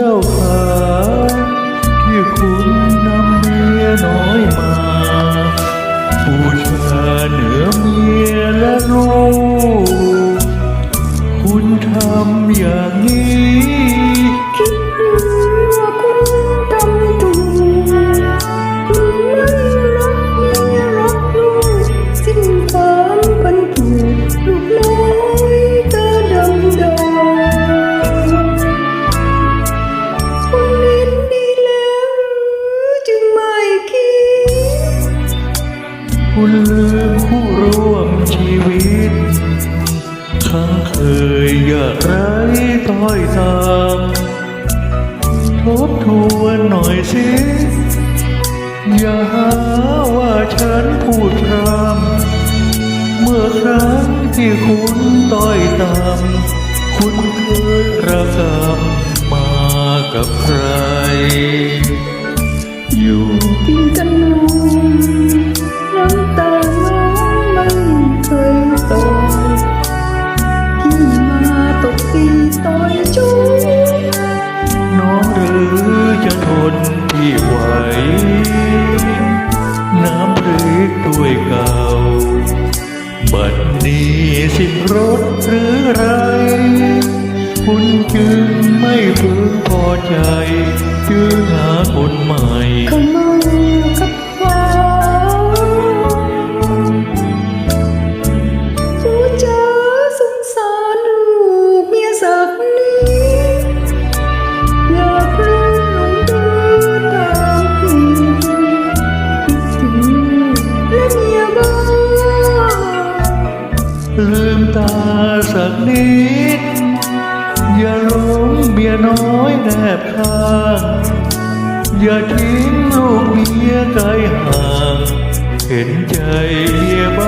จ้าขาที่คุณนำเมียน้อยมาบูชาเหนือเมียและลูก คุณทำอย่างนี้ คุณลืมคู่ร่วมชีวิตครั้งเคยอยากไร้ต้อยตามทบทวนหน่อยสิ อย่าหาว่าฉันพูดพรำเมื่อครั้งที่คุณต้อยตามคุณเคยระกำมากับใคร น้ำหรือด้วยเก่า บัดนี้สิรถหรือไร คุณจึงไม่พึงพอใจ ลืมตาสักนิด อย่าหลงเมียน้อยแนบข้างอย่าทิ้งลูกเมียไกลห่าง เห็นใจเมียบ